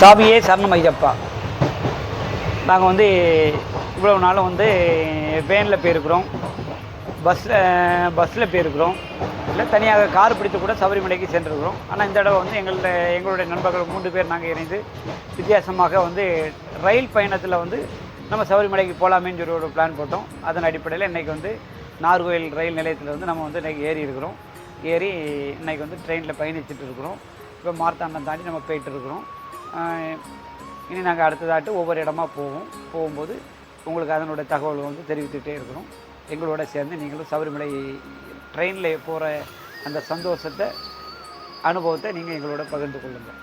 சாமியே சரணம் ஐயப்பா நாங்கள் வந்து இவ்வளோ நாளும் வந்து வேனில் போயிருக்கிறோம். பஸ்ஸில் பஸ்ஸில் போயிருக்கிறோம். இல்லை தனியாக கார் பிடித்து கூட சபரிமலைக்கு சென்றிருக்கிறோம். ஆனால் இந்த தடவை வந்து எங்கள்ட எங்களுடைய நண்பர்கள் மூன்று பேர் நாங்கள் இணைந்து வித்தியாசமாக வந்து ரயில் பயணத்தில் வந்து நம்ம சபரிமலைக்கு போகலாமேன்னு சொல்லி ஒரு பிளான் போட்டோம். அதன் அடிப்படையில் இன்றைக்கி வந்து நார்கோயில் ரயில் நிலையத்தில் வந்து நம்ம வந்து இன்றைக்கி ஏறி இருக்கிறோம். ஏறி இன்றைக்கி வந்து ட்ரெயினில் பயணிச்சுட்டு இருக்கிறோம். இப்போ மார்த்தாண்டம் தாண்டி நம்ம போயிட்டு இருக்கிறோம். இனி நாங்கள் அடுத்ததாட்டு ஒவ்வொரு இடமா போவோம். போகும்போது உங்களுக்கு அதனுடைய தகவல் வந்து தெரிவித்துக்கிட்டே இருக்கிறோம். எங்களோட சேர்ந்து நீங்களும் சபரிமலை ட்ரெயினில் போகிற அந்த சந்தோஷத்தை அனுபவத்தை நீங்கள் எங்களோட பகிர்ந்து கொள்ளுங்கள்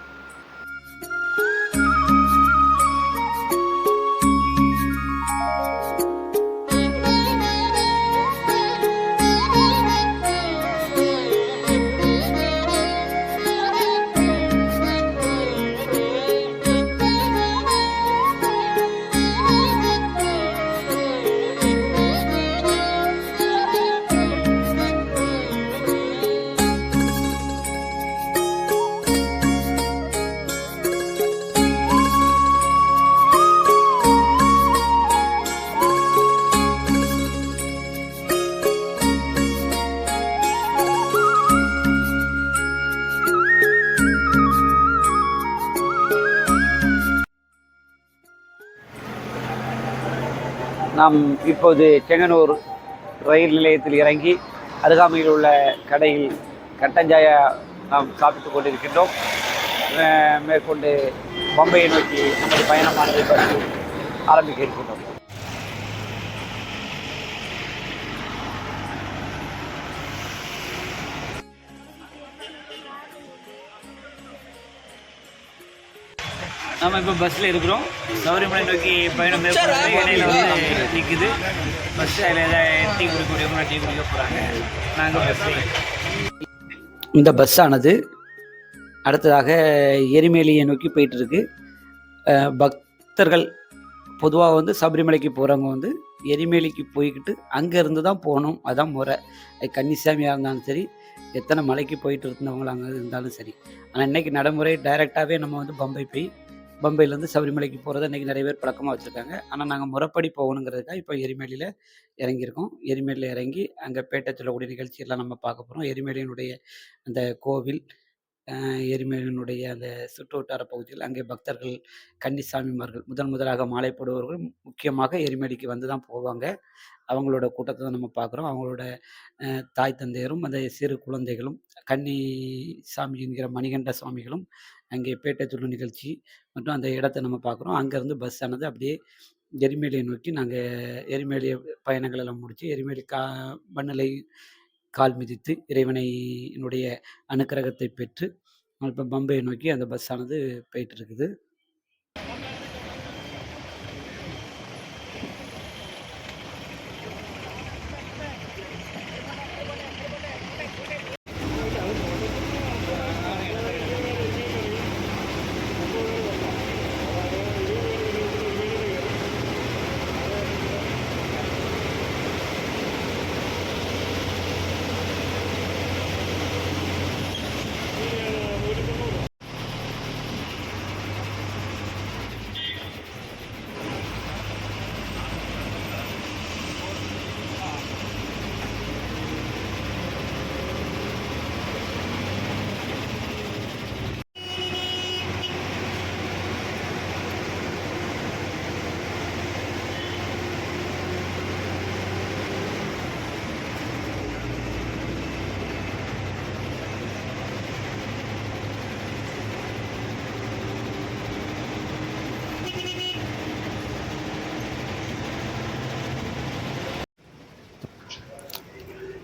நாம் இப்போது செங்கனூர் ரயில் நிலையத்தில் இறங்கி அருகாமையில் உள்ள கடையில் கட்டஞ்சாயா நாம் சாப்பிட்டு கொண்டிருக்கின்றோம். மேற்கொண்டு பம்பையை நோக்கி நமது பயணமானதை பற்றி ஆரம்பிக்க இருக்கின்றோம். நம்ம இப்போ பஸ்ஸில் இருக்கிறோம். சபரிமலை நோக்கி பயணம் மேற்கொண்டு இடையில வந்து நிற்குது பஸ் அதில் ஏதாவது டீ குடிக்கக்கூடியவங்க டீ குடிக்க போகிறாங்க நாங்கள் பஸ்ஸில் இந்த பஸ் ஆனது அடுத்ததாக எரிமேலியை நோக்கி போயிட்டு இருக்கு அஹ் பக்தர்கள் பொதுவாக வந்து சபரிமலைக்கு போகிறவங்க வந்து எரிமேலிக்கு போய்கிட்டு அங்கேருந்து தான் போகணும். அதான் முறை. கன்னிசாமியாக இருந்தாலும் சரி எத்தனை மலைக்கு போயிட்டு இருந்தவங்களாங்க இருந்தாலும் சரி. ஆனால் இன்னைக்கு நடைமுறை டைரெக்டாகவே நம்ம வந்து பம்பை போய் பம்பையிலேருந்து சபரிமலைக்கு போகிறத இன்றைக்கி நிறைய பேர் பழக்கமாக வச்சுருக்காங்க. ஆனால் நாங்கள் முறைப்படி போகணுங்கிறதுக்காக இப்போ எரிமேலியில் இறங்கியிருக்கோம். எரிமேலியில் இறங்கி அங்கே பேட்டை சொல்லக்கூடிய நிகழ்ச்சியெல்லாம் நம்ம பார்க்க போகிறோம் எரிமேலியினுடைய அந்த கோவில் அஹ் எரிமேலினுடைய அந்த சுற்று வட்டார பகுதியில் அங்கே பக்தர்கள் கன்னிசாமிமார்கள் முதன் முதலாக மாலை போடுபவர்கள் முக்கியமாக எரிமேலிக்கு வந்து தான் போவாங்க. அவங்களோட கூட்டத்தை நம்ம பார்க்குறோம். அவங்களோட தாய் தந்தையரும் அந்த சிறு குழந்தைகளும் கன்னி சாமி என்கிற மணிகண்ட சுவாமிகளும் அங்கே பேட்டை துள்ளு நிகழ்ச்சி மற்றும் அந்த இடத்த நம்ம பார்க்குறோம். அங்கேருந்து பஸ் ஆனது அப்படியே எரிமேலியை நோக்கி நாங்கள் எரிமேலி பயணங்கள் எல்லாம் முடித்து எரிமேலி கா மண்ணிலை கால் மிதித்து இறைவனை என்னுடைய அனுக்கிரகத்தை பெற்று இப்போ பம்பையை நோக்கி அந்த பஸ் ஆனது போயிட்டு இருக்குது.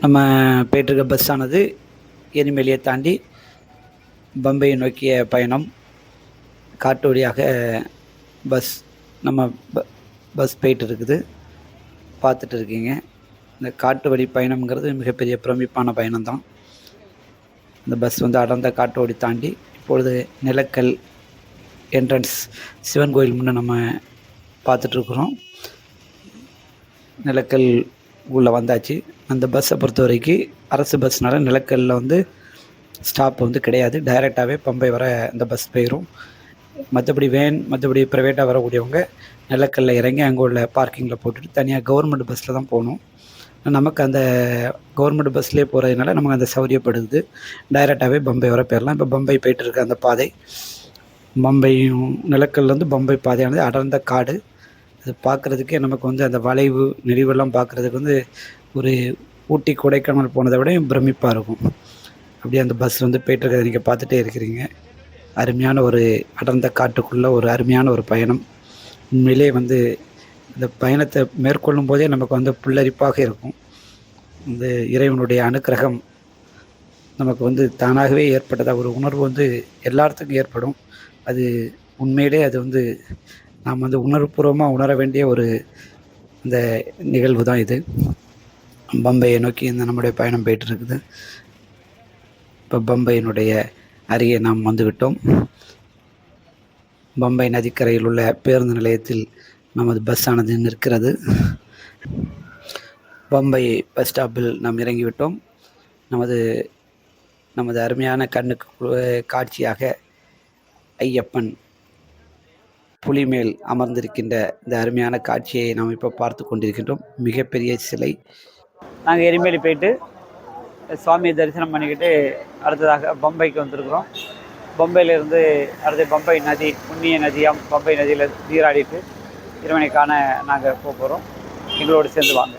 நம்ம போயிட்டுருக்க பஸ் ஆனது எரிமலையை தாண்டி பம்பையை நோக்கிய பயணம். காட்டு வழியாக பஸ் நம்ம ப பஸ் போயிட்டு இருக்குது பார்த்துட்டு இருக்கீங்க. இந்த காட்டு வழி பயணம்ங்கிறது மிகப்பெரிய பிரமிப்பான பயணம்தான். இந்த பஸ் வந்து அடர்ந்த காட்டு வழி தாண்டி இப்பொழுது நிலக்கல் என்ட்ரன்ஸ் சிவன் கோயில் முன்னே நம்ம பார்த்துட்ருக்குறோம் நிலக்கல் உள்ளே வந்தாச்சு. அந்த பஸ்ஸை பொறுத்த வரைக்கும் அரசு பஸ்னால நிலக்கல்லில் வந்து ஸ்டாப் வந்து கிடையாது. டைரெக்டாகவே பம்பை வர அந்த பஸ் போயிடும் மற்றபடி வேன் மற்றபடி ப்ரைவேட்டாக வரக்கூடியவங்க நிலக்கல்ல இறங்கி அங்கே உள்ள பார்க்கிங்கில் போட்டுட்டு தனியாக கவர்மெண்ட் பஸ்ஸில் தான் போகணும். நமக்கு அந்த கவர்மெண்ட் பஸ்லேயே போகிறதுனால நமக்கு அந்த சௌரியப்படுது டைரெக்டாகவே பம்பை வர போயிடலாம் இப்போ பம்பை போயிட்டு இருக்க அந்த பாதை பம்பையும் நிலக்கல்லேருந்து பம்பை பாதையானது அடர்ந்த காடு. அது பார்க்குறதுக்கே நமக்கு வந்து அந்த வளைவு நெளிவெல்லாம் பார்க்குறதுக்கு வந்து ஒரு ஊட்டி கொடைக்கானல் போனதை விட பிரமிப்பாக இருக்கும். அப்படியே அந்த பஸ் வந்து போயிட்டு நீங்கள் பார்த்துட்டே இருக்கிறீங்க. அருமையான ஒரு அடர்ந்த காட்டுக்குள்ளே ஒரு அருமையான ஒரு பயணம். உண்மையிலே வந்து இந்த பயணத்தை மேற்கொள்ளும் போதே நமக்கு வந்து புல்லரிப்பாக இருக்கும். இந்த இறைவனுடைய அனுக்கிரகம் நமக்கு வந்து தானாகவே ஏற்பட்டதாக ஒரு உணர்வு வந்து எல்லாத்துக்கும் ஏற்படும். அது உண்மையிலே அது வந்து நாம் வந்து உணர்வுபூர்வமாக உணர வேண்டிய ஒரு இந்த நிகழ்வு தான் இது. பம்பையை நோக்கி இந்த நம்முடைய பயணம் போயிட்டு இருக்குது இப்போ பம்பையினுடைய அருகே நாம் வந்துவிட்டோம். பம்பை நதிக்கரையில் உள்ள பேருந்து நிலையத்தில் நமது பஸ் ஆனது நிற்கிறது. பம்பை பஸ் ஸ்டாப்பில் நாம் இறங்கிவிட்டோம். நமது நமது அருமையான கண்ணுக்கு காட்சியாக ஐயப்பன் புலி மேல் அமர்ந்திருக்கின்ற இந்த அருமையான காட்சியை நாம் இப்போ பார்த்து கொண்டிருக்கின்றோம். மிகப்பெரிய சிலை. நாங்கள் எரிமேலி போயிட்டு சுவாமியை தரிசனம் பண்ணிக்கிட்டு அடுத்ததாக பம்பைக்கு வந்திருக்கிறோம். பம்பையிலேருந்து அடுத்து பம்பை நதி புண்ணிய நதியாம் பம்பை நதியில் நீராடிட்டு இறைவனை நாங்கள் போக போகிறோம் எங்களோடு சேர்ந்து வாங்க.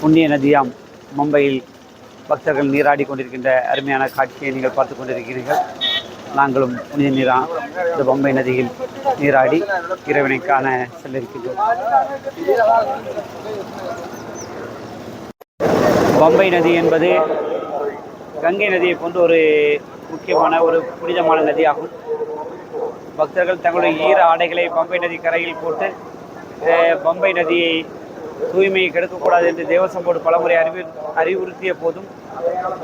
புண்ணிய நதியாம் மும்பையில் பக்தர்கள் நீராடி கொண்டிருக்கின்ற அருமையான காட்சியை நீங்கள் பார்த்து கொண்டிருக்கிறீர்கள். நாங்களும் புனித நீரா இந்த பம்பை நதியில் நீராடி இறைவனை காண செல்லிருக்கின்றோம். பம்பை நதி என்பது கங்கை நதியை போன்ற ஒரு முக்கியமான ஒரு புனிதமான நதியாகும். பக்தர்கள் தங்களுடைய ஈர ஆடைகளை பம்பை நதி கரையில் போட்டு பம்பை நதியை தூய்மையை கெடுக்கக்கூடாது என்று தேவசம் போர்டு பலமுறை அறிவு அறிவுறுத்திய போதும்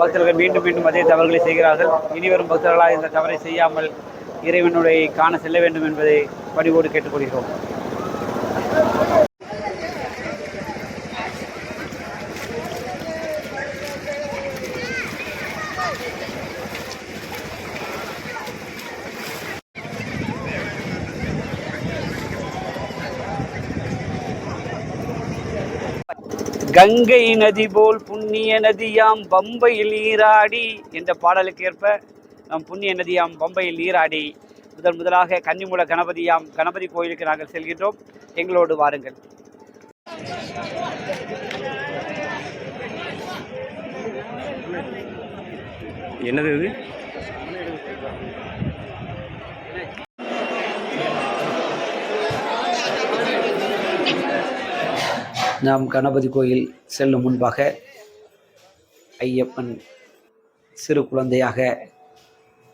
பக்தர்கள் மீண்டும் மீண்டும் அதே தவறுகளை செய்கிறார்கள். இனிவரும் பக்தர்களாக இந்த தவறை செய்யாமல் இறைவனுடைய காண செல்ல வேண்டும் என்பதை பணிவோடு கேட்டுக்கொள்கிறோம். கங்கை நதி போல் புண்ணிய நதியாம் பம்பையில் நீராடி என்ற பாடலுக்கு ஏற்ப நம் புண்ணிய நதியாம் பம்பையில் நீராடி முதன் முதலாக கன்னிமூல கணபதியாம் கணபதி கோயிலுக்கு நாங்கள் செல்கின்றோம். எங்களோடு வாருங்கள். என்னது இது? நாம் கணபதி கோயில் செல்லும் முன்பாக ஐயப்பன் சிறு குழந்தையாக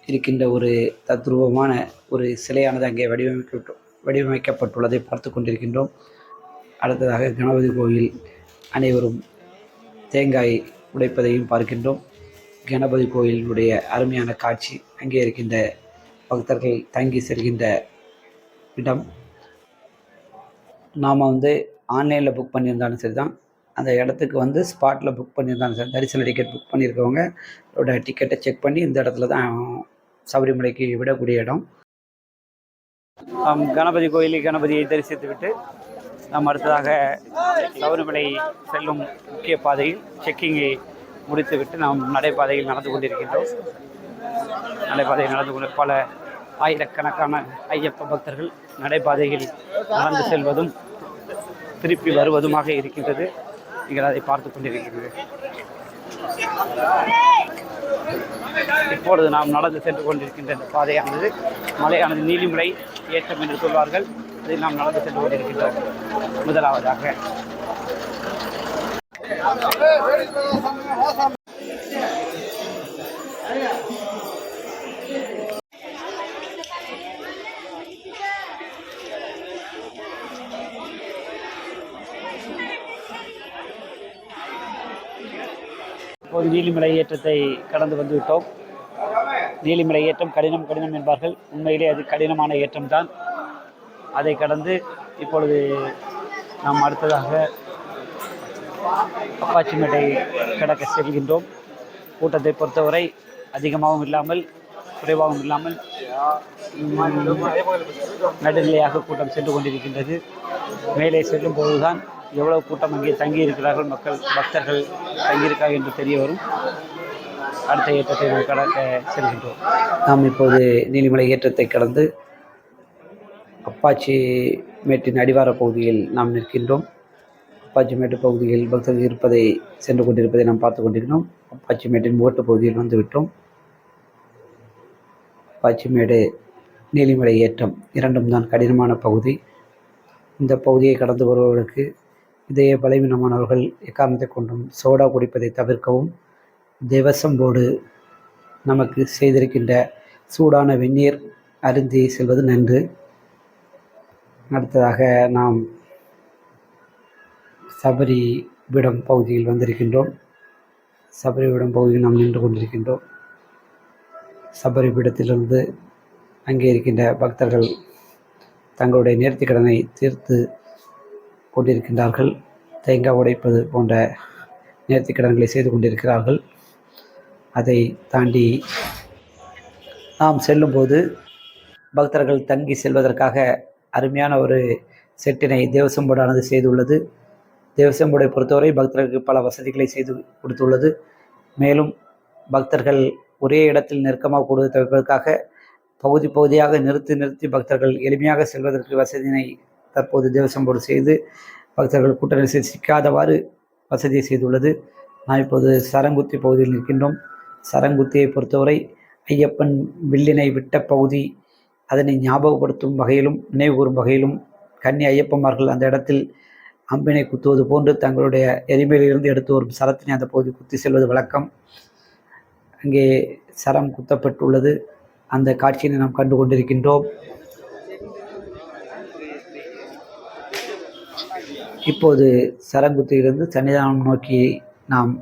இருக்கின்ற ஒரு தத்ரூபமான ஒரு சிலையானது அங்கே வடிவமைக்க வடிவமைக்கப்பட்டுள்ளதை பார்த்து கொண்டிருக்கின்றோம். அடுத்ததாக கணபதி கோயில் அனைவரும் தேங்காய் உடைப்பதையும் பார்க்கின்றோம். கணபதி கோயிலினுடைய அருமையான காட்சி அங்கே இருக்கின்ற பக்தர்கள் தங்கி செல்கின்ற இடம். நாம் வந்து ஆன்லைனில் புக் பண்ணியிருந்தாலும் சரி தான். அந்த இடத்துக்கு வந்து ஸ்பாட்டில் புக் பண்ணியிருந்தாலும் சரி தரிசன டிக்கெட் புக் பண்ணியிருக்கவங்க டிக்கெட்டை செக் பண்ணி இந்த இடத்துல தான் சபரிமலைக்கு விடக்கூடிய இடம். நாம் கணபதி கோயிலில் கணபதியை தரிசித்து விட்டு நாம் அடுத்ததாக சபரிமலை செல்லும் முக்கிய பாதையில் செக்கிங்கை முடித்துவிட்டு நாம் நடைபாதையில் நடந்து கொண்டிருக்கின்றோம். நடைபாதையில் நடந்து கொண்டு பல ஆயிரக்கணக்கான ஐயப்ப பக்தர்கள் நடைபாதையில் நடந்து செல்வதும் திருப்பி வருவதுமாக இருக்கின்றது. நீங்கள் அதை பார்த்து கொண்டிருக்கிறது இப்பொழுது நாம் நடந்து சென்று கொண்டிருக்கின்ற இந்த பாதையானது மலையானது நீலிமலை ஏற்றம் என்று சொல்வார்கள். அதில் நாம் நடந்து சென்று கொண்டிருக்கின்றோம். முதலாவதாக. இப்போது நீலிமலை ஏற்றத்தை கடந்து வந்து விட்டோம் நீலிமலை ஏற்றம் கடினம் கடினம் என்பார்கள். உண்மையிலே அது கடினமான ஏற்றம் தான் அதை கடந்து இப்பொழுது நாம் அடுத்ததாக அப்பாச்சிமேட்டை கடக்க செல்கின்றோம். கூட்டத்தை பொறுத்தவரை அதிகமாகவும் இல்லாமல் குறைவாகவும் இல்லாமல் நடுநிலையாக கூட்டம் சென்று கொண்டிருக்கின்றது. மேலே செல்லும் போதுதான் எவ்வளவு கூட்டம் அங்கே தங்கி இருக்கிறார்கள் மக்கள் பக்தர்கள் தங்கியிருக்கார்கள் என்று தெரிய வரும். அடுத்த ஏற்றத்தை நாம் கடக்க செல்கின்றோம். நாம் இப்போது நீலிமலை ஏற்றத்தை கடந்து அப்பாச்சி மேட்டின் அடிவார பகுதியில் நாம் நிற்கின்றோம். அப்பாச்சி மேட்டு பகுதியில் பக்தர்கள் இருப்பதை சென்று கொண்டிருப்பதை நாம் பார்த்து கொண்டிருக்கிறோம். அப்பாச்சி மேட்டின் முகட்டு பகுதியில் வந்துவிட்டோம் அப்பாச்சி மேடு நீலிமலை ஏற்றம் இரண்டும் தான் கடினமான பகுதி. இந்த பகுதியை கடந்து வருபவர்களுக்கு இதய பலவீனமானவர்கள் எக்காரணத்தை கொண்டும் சோடா குடிப்பதை தவிர்க்கவும் தேவசம் நமக்கு செய்திருக்கின்ற சூடான வெந்நீர் அருந்தி செல்வது நன்று. அடுத்ததாக நாம் சபரி விடம் பகுதியில் வந்திருக்கின்றோம். சபரிவிடம் பகுதியில் நாம் நின்று கொண்டிருக்கின்றோம். சபரிபீடத்திலிருந்து அங்கே இருக்கின்ற பக்தர்கள் தங்களுடைய நேர்த்திக்கடனை தீர்த்து கொண்டிருக்கின்றார்கள். தேங்காய் உடைப்பது போன்ற நேர்த்திக்கடன்களை செய்து கொண்டிருக்கிறார்கள். அதை தாண்டி நாம் செல்லும்போது பக்தர்கள் தங்கி செல்வதற்காக அருமையான ஒரு செட்டினை தேவசம்போடானது செய்துள்ளது. தேவசம்போடை பொறுத்தவரை பக்தர்களுக்கு பல வசதிகளை செய்து கொடுத்துள்ளது. மேலும் பக்தர்கள் ஒரே இடத்தில் நெருக்கமாக கூடுவதை தவிர்ப்பதற்காக பகுதி பகுதியாக நிறுத்தி நிறுத்தி பக்தர்கள் எளிமையாக செல்வதற்கு வசதியினை தற்போது தேவசம்போடு செய்து பக்தர்கள் கூட்ட நெரிசல் சிக்காதவாறு வசதியை செய்துள்ளது. நாம் இப்போது சரங்குத்தி பகுதியில் நிற்கின்றோம். சரங்குத்தியை பொறுத்தவரை ஐயப்பன் வில்லினை விட்ட பகுதி அதனை ஞாபகப்படுத்தும் வகையிலும் நினைவுகூறும் வகையிலும் கன்னி ஐயப்பன்மார்கள் அந்த இடத்தில் அம்பினை குத்துவது போன்று தங்களுடைய எரிமையிலிருந்து எடுத்து வரும் சரத்தினை அந்த பகுதி குத்தி செல்வது வழக்கம். அங்கே சரம் குத்தப்பட்டுள்ளது. அந்த காட்சியினை நாம் கண்டு கொண்டிருக்கின்றோம். இப்போது சரங்குத்தியிலிருந்து சன்னிதானம் நோக்கி நாம்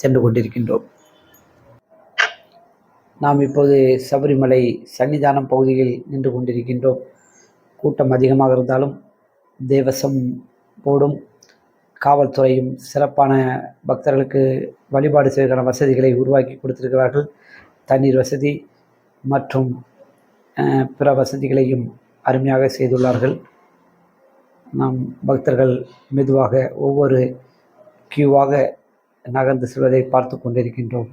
சென்று கொண்டிருக்கின்றோம். நாம் இப்போது சபரிமலை சன்னிதானம் பகுதியில் நின்று கொண்டிருக்கின்றோம். கூட்டம் அதிகமாக இருந்தாலும் தேவசம் போடும் காவல்துறையும் சிறப்பான பக்தர்களுக்கு வழிபாடு செய்வதற்கான வசதிகளை உருவாக்கி கொடுத்திருக்கிறார்கள். தண்ணீர் வசதி மற்றும் பிற வசதிகளையும் அருமையாக செய்துள்ளார்கள். நாம் பக்தர்கள் மெதுவாக ஒவ்வொரு கியூவாக நகர்ந்து செல்வதை பார்த்து கொண்டிருக்கின்றோம்.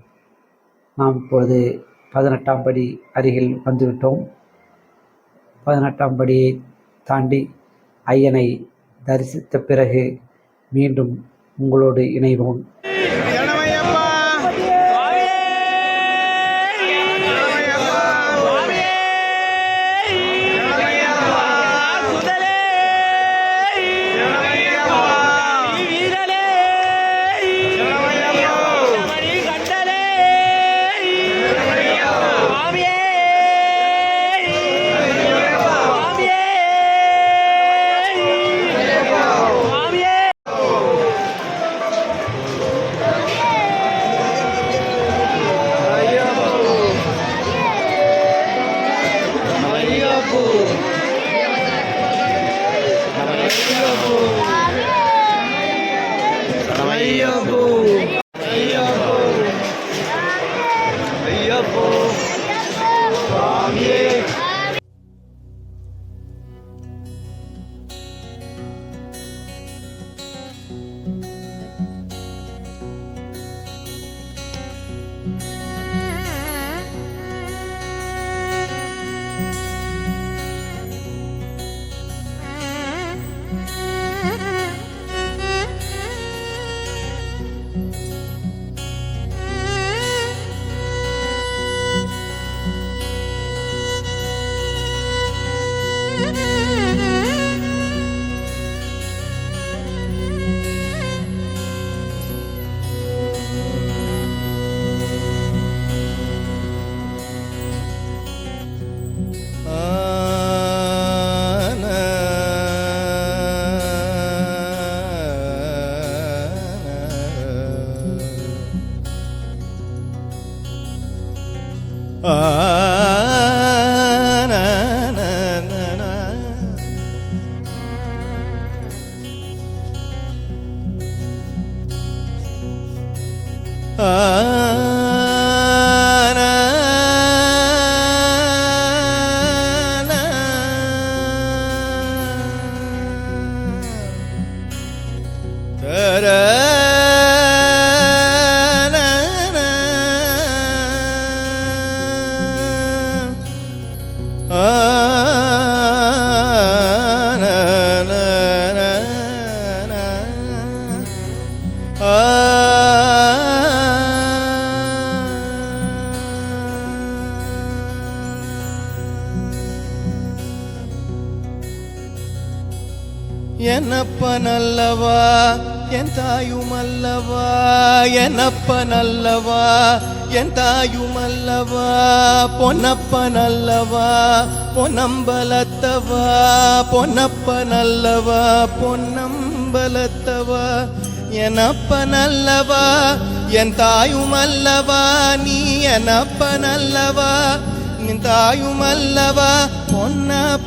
நாம் இப்பொழுது பதினெட்டாம் படி அருகில் வந்துவிட்டோம். பதினெட்டாம் படியை தாண்டி ஐயனை தரிசித்த பிறகு மீண்டும் உங்களோடு இணைவோம். என்னப்ப என் தாயும் அல்லவா? என்னப்ப என் தாயும் அல்லவா? பொன்னப்ப பொன்னம்பலத்தவா? பொன்னப்பனல்லவா பொன்னம்பலத்தவா? எனப்ப என் தாயும் அல்லவா? நீ எனப்ப நல்லவா நின் தாயும் அல்லவா? பொன்னப்ப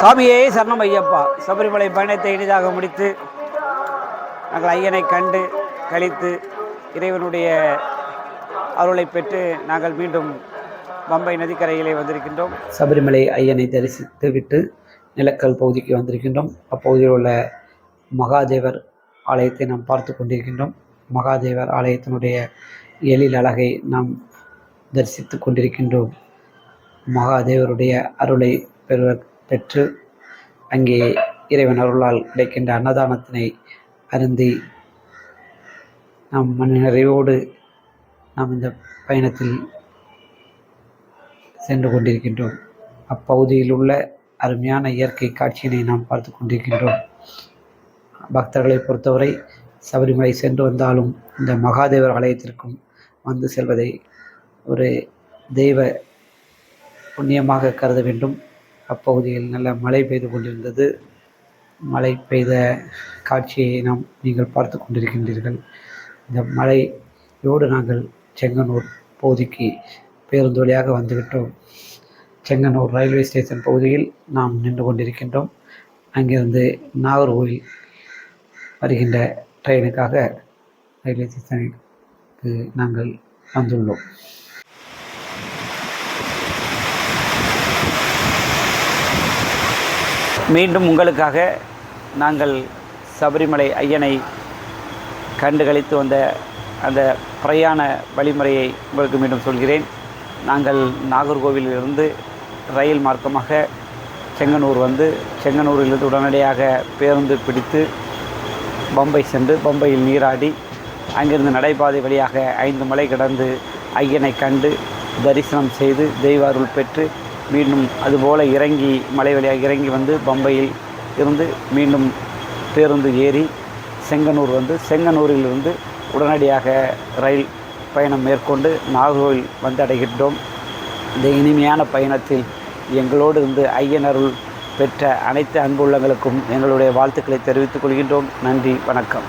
சாமியே சரணம் ஐயப்பா சபரிமலை பயணத்தை இனிதாக முடித்து நாங்கள் ஐயனை கண்டு கழித்து இறைவனுடைய அருளை பெற்று நாங்கள் மீண்டும் பம்பை நதிக்கரையிலே வந்திருக்கின்றோம். சபரிமலை ஐயனை தரிசித்து விட்டு நிலக்கல் பகுதிக்கு வந்திருக்கின்றோம். அப்பகுதியில் உள்ள மகாதேவர் ஆலயத்தை நாம் பார்த்து கொண்டிருக்கின்றோம். மகாதேவர் ஆலயத்தினுடைய எழில் அழகை நாம் தரிசித்து கொண்டிருக்கின்றோம். மகாதேவருடைய அருளை பெறுவ பெற்று அங்கே இறைவன் அருளால் கிடைக்கின்ற அன்னதானத்தினை அருந்தி நாம் மன நிறைவோடு நாம் இந்த பயணத்தில் சென்று கொண்டிருக்கின்றோம். அப்பகுதியில் உள்ள அருமையான இயற்கை காட்சியினை நாம் பார்த்து கொண்டிருக்கின்றோம். பக்தர்களை பொறுத்தவரை சபரிமலை சென்று வந்தாலும் இந்த மகாதேவர் ஆலயத்திற்கும் வந்து செல்வதை ஒரு தெய்வ புண்ணியமாக கருத வேண்டும். அப்பகுதியில் நல்ல மழை பெய்து கொண்டிருந்தது. மழை பெய்த காட்சியை நாம் நீங்கள் பார்த்து கொண்டிருக்கின்றீர்கள். இந்த மழையோடு நாங்கள் செங்கனூர் பகுதிக்கு பேருந்து வழியாக வந்துவிட்டோம். செங்கனூர் ரயில்வே ஸ்டேஷன் பகுதியில் நாம் நின்று கொண்டிருக்கின்றோம். அங்கிருந்து நாகர்கோவில் வருகின்ற ட்ரெயினுக்காக ரயில்வே ஸ்டேஷனுக்கு நாங்கள் வந்துள்ளோம். மீண்டும் உங்களுக்காக நாங்கள் சபரிமலை ஐயனை கண்டு கழித்து வந்த அந்த பிரயாண வழிமுறையை உங்களுக்கு மீண்டும் சொல்கிறேன். நாங்கள் நாகர்கோவிலிருந்து ரயில் மார்க்கமாக செங்கனூர் வந்து செங்கனூரிலிருந்து உடனடியாக பேருந்து பிடித்து பம்பை சென்று பம்பையில் நீராடி அங்கிருந்து நடைபாதை வழியாக ஐந்து மலை கடந்து ஐயனை கண்டு தரிசனம் செய்து தெய்வ அருள் பெற்று மீண்டும் அதுபோல் இறங்கி மலை வழியாக இறங்கி வந்து பம்பையில் இருந்து மீண்டும் பேருந்து ஏறி செங்கனூர் வந்து செங்கனூரிலிருந்து உடனடியாக ரயில் பயணம் மேற்கொண்டு நாகர்கோவில் வந்து அடைகின்றோம். இந்த இனிமையான பயணத்தில் எங்களோடு இருந்து ஐயனருள் பெற்ற அனைத்து அன்புள்ளங்களுக்கும் எங்களுடைய வாழ்த்துக்களை தெரிவித்துக் கொள்கின்றோம். நன்றி வணக்கம்.